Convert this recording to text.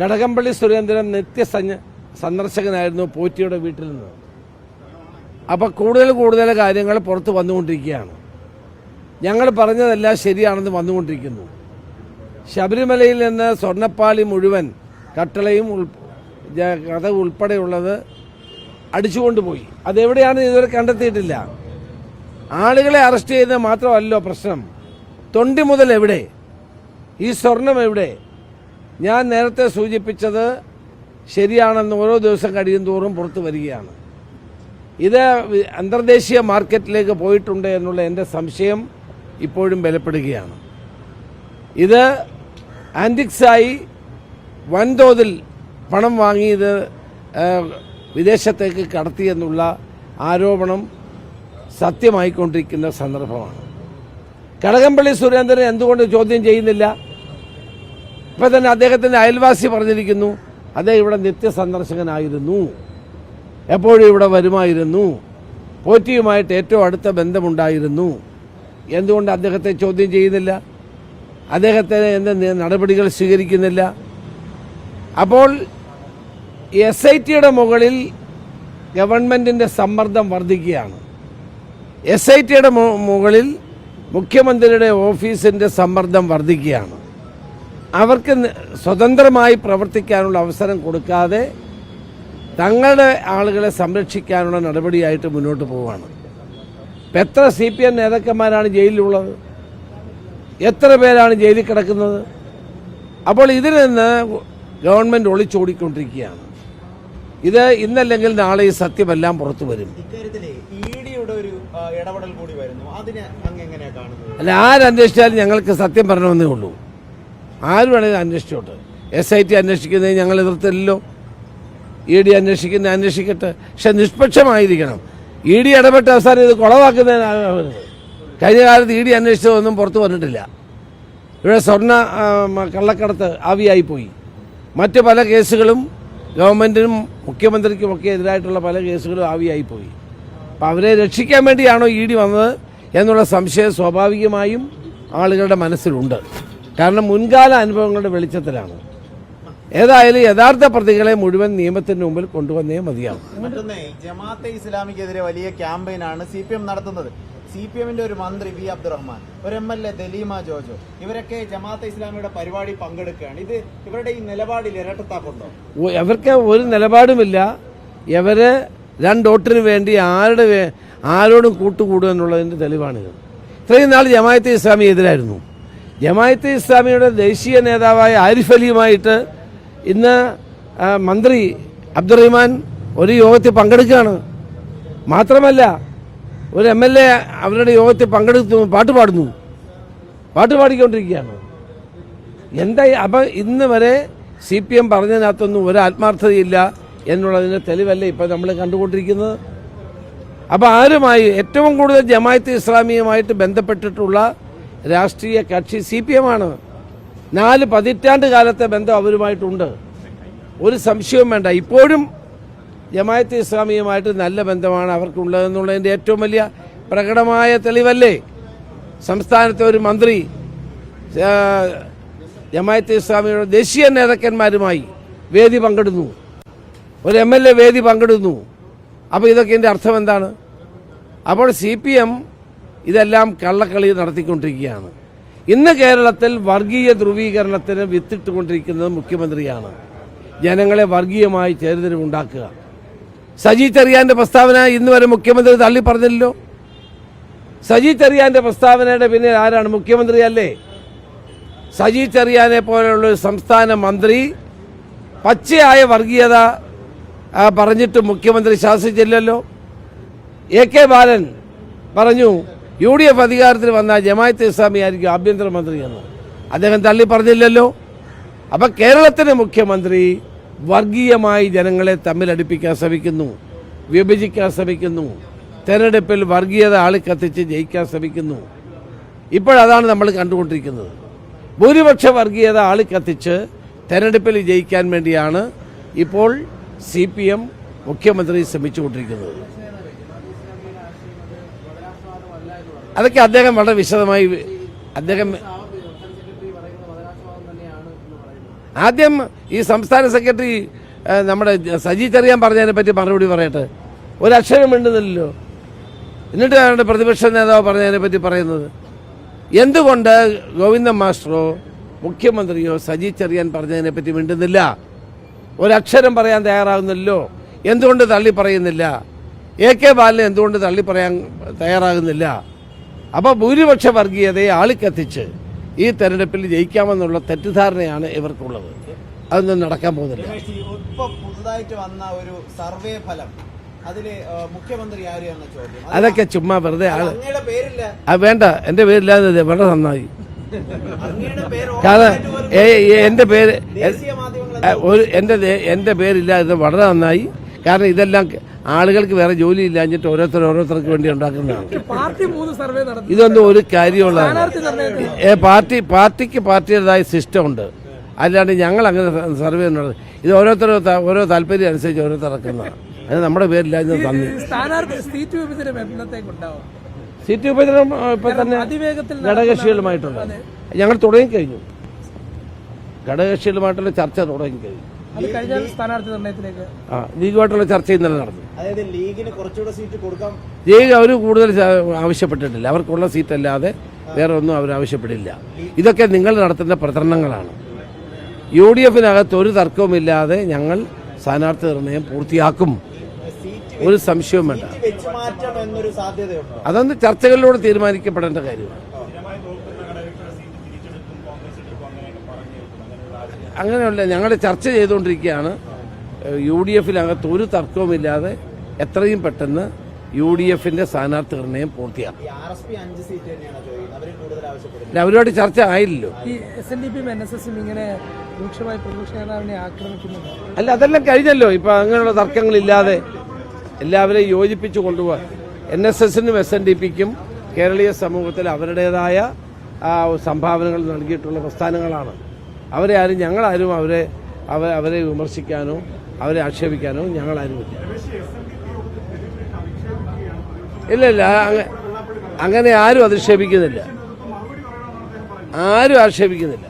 കടകംപള്ളി സുരേന്ദ്രൻ നിത്യ സന്ദർശകനായിരുന്നു പോറ്റിയുടെ വീട്ടിൽ നിന്ന്. അപ്പോൾ കൂടുതൽ കൂടുതൽ കാര്യങ്ങൾ പുറത്ത് വന്നുകൊണ്ടിരിക്കുകയാണ്. ഞങ്ങൾ പറഞ്ഞതെല്ലാം ശരിയാണെന്ന് വന്നുകൊണ്ടിരിക്കുന്നു. ശബരിമലയിൽ നിന്ന് സ്വർണപ്പാളി മുഴുവൻ കട്ടളയും കഥ ഉൾപ്പെടെയുള്ളത് അടിച്ചുകൊണ്ടുപോയി. അതെവിടെയാണ് ഇതുവരെ കണ്ടെത്തിയിട്ടില്ല. ആളുകളെ അറസ്റ്റ് ചെയ്യുന്നത് മാത്രമല്ലോ പ്രശ്നം. തൊണ്ടി മുതൽ എവിടെ? ഈ സ്വർണം എവിടെ? ഞാൻ നേരത്തെ സൂചിപ്പിച്ചത് ശരിയാണെന്ന് ഓരോ ദിവസം കഴിയും തോറും പുറത്തു വരികയാണ്. ഇത് അന്തർദേശീയ മാർക്കറ്റിലേക്ക് പോയിട്ടുണ്ട് എന്നുള്ള എന്റെ സംശയം ഇപ്പോഴും ബലപ്പെടുകയാണ്. ഇത് ആന്റിക്സായി വൻതോതിൽ പണം വാങ്ങിയത് വിദേശത്തേക്ക് കടത്തിയെന്നുള്ള ആരോപണം സത്യമായിക്കൊണ്ടിരിക്കുന്ന സന്ദർഭമാണ്. കടകംപള്ളി സുരേന്ദ്രൻ എന്തുകൊണ്ട് ചോദ്യം ചെയ്യുന്നില്ല? ഇപ്പം തന്നെ അദ്ദേഹത്തിന്റെ അയൽവാസി പറഞ്ഞിരിക്കുന്നു അദ്ദേഹം ഇവിടെ നിത്യസന്ദർശകനായിരുന്നു. എപ്പോഴും ഇവിടെ വരുമായിരുന്നു. പോറ്റിയുമായിട്ട് ഏറ്റവും അടുത്ത ബന്ധമുണ്ടായിരുന്നു. എന്തുകൊണ്ട് അദ്ദേഹത്തെ ചോദ്യം ചെയ്യുന്നില്ല? അദ്ദേഹത്തെ എന്ത് നടപടികൾ സ്വീകരിക്കുന്നില്ല? അപ്പോൾ എസ് ഐ ടിയുടെ മുകളിൽ ഗവൺമെന്റിന്റെ സമ്മർദ്ദം വർദ്ധിക്കുകയാണ്. എസ് ഐ ടിയുടെ മുകളിൽ മുഖ്യമന്ത്രിയുടെ ഓഫീസിന്റെ സമ്മർദ്ദം വർദ്ധിക്കുകയാണ്. അവർക്ക് സ്വതന്ത്രമായി പ്രവർത്തിക്കാനുള്ള അവസരം കൊടുക്കാതെ തങ്ങളുടെ ആളുകളെ സംരക്ഷിക്കാനുള്ള നടപടിയായിട്ട് മുന്നോട്ട് പോവുകയാണ്. ഇപ്പം എത്ര സി പി എം നേതാക്കന്മാരാണ് ജയിലിലുള്ളത്? എത്ര പേരാണ് ജയിലിൽ കിടക്കുന്നത്? അപ്പോൾ ഇതിൽ നിന്ന് ഗവൺമെന്റ് ഒളിച്ചോടിക്കൊണ്ടിരിക്കുകയാണ്. ഇത് ഇന്നല്ലെങ്കിൽ നാളെ ഈ സത്യമെല്ലാം പുറത്തു വരും. അല്ല ആരന്വേഷിച്ചാലും ഞങ്ങൾക്ക് സത്യം പറഞ്ഞു വന്നേ ഉള്ളൂ. ആര് വേണമെങ്കിലും അന്വേഷിച്ചോട്ടെ. എസ് ഐ ടി അന്വേഷിക്കുന്നത് ഞങ്ങൾ എതിർത്തില്ലല്ലോ. ഇ ഡി അന്വേഷിക്കുന്ന അന്വേഷിക്കട്ടെ. പക്ഷെ നിഷ്പക്ഷമായിരിക്കണം. ഇ ഡി ഇടപെട്ട് അവസാനം ഇത് കുളവാക്കുന്നതിനാകരുത് കഴിഞ്ഞ കാലത്ത് ഇ ഡി അന്വേഷിച്ചതൊന്നും പുറത്തു വന്നിട്ടില്ല. ഇവിടെ സ്വർണ കള്ളക്കടത്ത് ആവിയായിപ്പോയി മറ്റ് പല കേസുകളും ഗവൺമെന്റിനും മുഖ്യമന്ത്രിക്കും ഒക്കെ എതിരായിട്ടുള്ള പല കേസുകളും ആവിയായിപ്പോയി അപ്പം അവരെ രക്ഷിക്കാൻ വേണ്ടിയാണോ ഇ ഡി വന്നത് എന്നുള്ള സംശയം സ്വാഭാവികമായും ആളുകളുടെ മനസ്സിലുണ്ട്. കാരണം മുൻകാല അനുഭവങ്ങളുടെ വെളിച്ചത്തിലാണ്. ഏതായാലും യഥാർത്ഥ പ്രതികളെ മുഴുവൻ നിയമത്തിന് മുമ്പിൽ കൊണ്ടുവന്നേ മതിയാവും. മറ്റൊന്ന് ജമാഅത്തെ ഇസ്ലാമിക്കെതിരെ വലിയ ക്യാമ്പയിനാണ് സി പി എം നടത്തുന്നത്. സി പി എമ്മിന്റെ ഒരു മന്ത്രി വി അബ്ദുറഹ്മാൻ ഒരു M L A Daleema Jojo ഇവരൊക്കെ ജമാഅത്തെ ഇസ്ലാമിയുടെ പരിപാടി പങ്കെടുക്കുകയാണ്. ഇത് ഇവരുടെ ഈ നിലപാടിൽ ഇരട്ടത്താപ്പുണ്ടോ? ഇവർക്ക് അവർക്ക് ഒരു നിലപാടുമില്ല. ഇവർ രണ്ടോട്ടിന് വേണ്ടി ആരുടെ ആരോടും കൂട്ടുകൂടുക എന്നുള്ളതിന്റെ തെളിവാണിത്. ഇത്രയും നാൾ ജമാഅത്തെ ഇസ്ലാമി എതിരായിരുന്നു. ജമായത്തെ ഇസ്ലാമിയുടെ ദേശീയ നേതാവായ ആരിഫ് അലിയുമായിട്ട് ഇന്ന് മന്ത്രി അബ്ദുറഹിമാൻ ഒരു യോഗത്തിൽ പങ്കെടുക്കുകയാണ്. മാത്രമല്ല ഒരു എം എൽ എ അവരുടെ യോഗത്തിൽ പങ്കെടുത്തു പാട്ട് പാടുന്നു. പാട്ട് പാടിക്കൊണ്ടിരിക്കുകയാണ്. എന്താ അപ്പം ഇന്ന് വരെ സി പി എം പറഞ്ഞതിനകത്തൊന്നും ഒരു ആത്മാർത്ഥതയില്ല എന്നുള്ളതിന്റെ തെളിവല്ല ഇപ്പം നമ്മൾ കണ്ടുകൊണ്ടിരിക്കുന്നത്? അപ്പോൾ ആരുമായി ഏറ്റവും കൂടുതൽ ജമായത്ത് ഇസ്ലാമിയുമായിട്ട് ബന്ധപ്പെട്ടിട്ടുള്ള രാഷ്ട്രീയ കക്ഷി സി പി എം ആണ്. നാല് പതിറ്റാണ്ട് കാലത്തെ ബന്ധം അവരുമായിട്ടുണ്ട്. ഒരു സംശയവും വേണ്ട. ഇപ്പോഴും ജമായത്ത് ഇസ്ലാമിയുമായിട്ട് നല്ല ബന്ധമാണ് അവർക്കുള്ളതെന്നുള്ളതിന്റെ ഏറ്റവും വലിയ പ്രകടമായ തെളിവല്ലേ? സംസ്ഥാനത്തെ ഒരു മന്ത്രി ജമായത്ത് ഇസ്ലാമിയുടെ ദേശീയ നേതാക്കന്മാരുമായി വേദി പങ്കെടുന്നു. ഒരു എം എൽ എ വേദി പങ്കെടുന്നു. അപ്പോൾ ഇതൊക്കെ എന്റെ അർത്ഥം എന്താണ്? അപ്പോൾ സി പി എം ഇതെല്ലാം കള്ളക്കളി നടത്തിക്കൊണ്ടിരിക്കുകയാണ്. ഇന്ന് കേരളത്തിൽ വർഗീയ ധ്രുവീകരണത്തിന് വിത്തിട്ടുകൊണ്ടിരിക്കുന്നത് മുഖ്യമന്ത്രിയാണ്. ജനങ്ങളെ വർഗീയമായി ചേരിതിരിവുണ്ടാക്കുക സജി ചെറിയാന്റെ പ്രസ്താവന ഇന്ന് വരെ മുഖ്യമന്ത്രി തള്ളി പറഞ്ഞില്ലല്ലോ. സജി ചെറിയാന്റെ പ്രസ്താവനയുടെ പിന്നിൽ ആരാണ് മുഖ്യമന്ത്രി അല്ലേ? സജി ചെറിയാനെ പോലെയുള്ള ഒരു സംസ്ഥാന മന്ത്രി പച്ചയായ വർഗീയത പറഞ്ഞിട്ട് മുഖ്യമന്ത്രി ശാസിച്ചില്ലല്ലോ. എ കെ ബാലൻ പറഞ്ഞു യു ഡി എഫ് അധികാരത്തിൽ വന്ന ജമായത്ത് ഇസ്ലാമി ആയിരിക്കും ആഭ്യന്തരമന്ത്രി എന്ന്. അദ്ദേഹം തള്ളി പറഞ്ഞില്ലല്ലോ. അപ്പം കേരളത്തിലെ മുഖ്യമന്ത്രി വർഗീയമായി ജനങ്ങളെ തമ്മിലടിപ്പിക്കാൻ ശ്രമിക്കുന്നു വിഭജിക്കാൻ ശ്രമിക്കുന്നു തെരഞ്ഞെടുപ്പിൽ വർഗീയത ആളിക്കത്തിച്ച് ജയിക്കാൻ ശ്രമിക്കുന്നു. ഇപ്പോഴതാണ് നമ്മൾ കണ്ടുകൊണ്ടിരിക്കുന്നത്. ഭൂരിപക്ഷ വർഗീയത ആളിക്കത്തിച്ച് തെരഞ്ഞെടുപ്പിൽ ജയിക്കാൻ വേണ്ടിയാണ് ഇപ്പോൾ സി പി എം മുഖ്യമന്ത്രി ശ്രമിച്ചുകൊണ്ടിരിക്കുന്നത്. അതൊക്കെ അദ്ദേഹം വളരെ വിശദമായി അദ്ദേഹം ആദ്യം ഈ സംസ്ഥാന സെക്രട്ടറി നമ്മുടെ സജി ചെറിയാൻ പറഞ്ഞതിനെ പറ്റി മറുപടി പറയട്ടെ. ഒരക്ഷരം മിണ്ടുന്നില്ലല്ലോ. എന്നിട്ട് അവരുടെ പ്രതിപക്ഷ നേതാവ് പറഞ്ഞതിനെ പറ്റി പറയുന്നത്. എന്തുകൊണ്ട് ഗോവിന്ദൻ മാസ്റ്ററോ മുഖ്യമന്ത്രിയോ സജി ചെറിയാൻ പറഞ്ഞതിനെ പറ്റി മിണ്ടുന്നില്ല? ഒരക്ഷരം പറയാൻ തയ്യാറാകുന്നില്ലല്ലോ. എന്തുകൊണ്ട് തള്ളി പറയുന്നില്ല? എ കെ ബാലനെ എന്തുകൊണ്ട് തള്ളി പറയാൻ തയ്യാറാകുന്നില്ല? അപ്പോൾ ഭൂരിപക്ഷ വർഗീയതയെ ആളിക്കത്തിച്ച് ഈ തെരഞ്ഞെടുപ്പിൽ ജയിക്കാമെന്നുള്ള തെറ്റിദ്ധാരണയാണ് ഇവർക്കുള്ളത്. അതൊന്നും നടക്കാൻ പോകുന്നില്ല. പുതുതായിട്ട് വന്ന ഒരു സർവേ ഫലം മുഖ്യമന്ത്രി ചോദ്യം? അതൊക്കെ ചുമ്മാ വെറുതെ ആൾ. വേണ്ട. എന്റെ പേരില്ലാതെ വളരെ നന്നായി. എന്റെ പേര് കാരണം ഒരു എന്റെ എന്റെ പേരില്ലാതെ വളരെ നന്നായി. കാരണം ഇതെല്ലാം ആളുകൾക്ക് വേറെ ജോലി ഇല്ലാഞ്ഞിട്ട് ഓരോരുത്തർ ഓരോരുത്തർക്ക് വേണ്ടി ഉണ്ടാക്കുന്നതാണ്. പാർട്ടി മൂന്ന് സർവേ നടത്തി. ഇതൊന്നും ഒരു കാര്യമുള്ള പാർട്ടി പാർട്ടിക്ക് പാർട്ടിയുടേതായ സിസ്റ്റം ഉണ്ട് അല്ലാണ്ട് ഞങ്ങൾ അങ്ങനെ സർവേ ഒന്നും ഇത് ഓരോരുത്തർ ഓരോ താല്പര്യം അനുസരിച്ച് ഓരോരുത്തർ ഇറക്കുന്നതാണ് അത് നമ്മുടെ പേരില്ലാതെ ഇത് സ്ഥാനാർത്ഥി സീറ്റ് വിഭജനം സീറ്റ് ഇപ്പൊ തന്നെ അതിവേഗത്തിൽ ഘടകകക്ഷികളുമായിട്ടുള്ള ഞങ്ങൾ തുടങ്ങിക്കഴിഞ്ഞു. ഘടകകക്ഷികളുമായിട്ടുള്ള ചർച്ച തുടങ്ങിക്കഴിഞ്ഞു. അത് കഴിഞ്ഞാൽ സ്ഥാനാർത്ഥി നിർണയത്തിലേക്ക് ആ ലീഗുമായിട്ടുള്ള ചർച്ച ഇന്നലെ നടന്നു. അതായത് ലീഗിന് കുറച്ചുകൂടെ സീറ്റ് കൊടുക്കാം ലീഗ് അവർ കൂടുതൽ ആവശ്യപ്പെട്ടിട്ടില്ല. അവർക്കുള്ള സീറ്റ് അല്ലാതെ വേറെ ഒന്നും അവർ ആവശ്യപ്പെടില്ല. ഇതൊക്കെ നിങ്ങൾ നടത്തുന്ന പ്രചരണങ്ങളാണ്. യു ഡി എഫിനകത്ത് ഒരു തർക്കവുമില്ലാതെ ഞങ്ങൾ സ്ഥാനാർത്ഥി നിർണയം പൂർത്തിയാക്കും. ഒരു സംശയവും വേണ്ട സീറ്റ് എന്നൊരു സാധ്യതയുണ്ടോ? അതൊന്ന് ചർച്ചകളിലൂടെ തീരുമാനിക്കപ്പെടേണ്ട കാര്യമാണ്. അങ്ങനെയല്ല ഞങ്ങൾ ചർച്ച ചെയ്തുകൊണ്ടിരിക്കുകയാണ്. യു ഡി എഫിനകത്ത് ഒരു തർക്കവുമില്ലാതെ എത്രയും പെട്ടെന്ന് യു ഡി എഫിന്റെ സ്ഥാനാർത്ഥി നിർണയം പൂർത്തിയാക്കും. ഈ ആർ അഞ്ച് സീറ്റ് തന്നെയാണ് ചോദിക്കുന്നത് അവർ കൂടുതൽ ആവശ്യപ്പെടുന്നത് അല്ല, അവരുമായിട്ട് ചർച്ച ആയില്ലല്ലോ. അല്ല അതെല്ലാം കഴിഞ്ഞല്ലോ. ഇപ്പൊ അങ്ങനെയുള്ള തർക്കങ്ങളില്ലാതെ എല്ലാവരെയും യോജിപ്പിച്ചു കൊണ്ടുപോകാൻ. എൻ എസ് എസിനും എസ് എൻ ഡി പിക്കും കേരളീയ സമൂഹത്തിൽ അവരുടേതായ ആ, സംഭാവനകൾ നൽകിയിട്ടുള്ള പ്രസ്ഥാനങ്ങളാണ്. അവരെ ആരും ഞങ്ങളാരും അവരെ അവ അവരെ വിമർശിക്കാനോ അവരെ ആക്ഷേപിക്കാനോ ഞങ്ങളാരും ഇല്ല. ഇല്ല ഇല്ല അങ്ങനെ ആരും അധിക്ഷേപിക്കുന്നില്ല. ആരും ആക്ഷേപിക്കുന്നില്ല.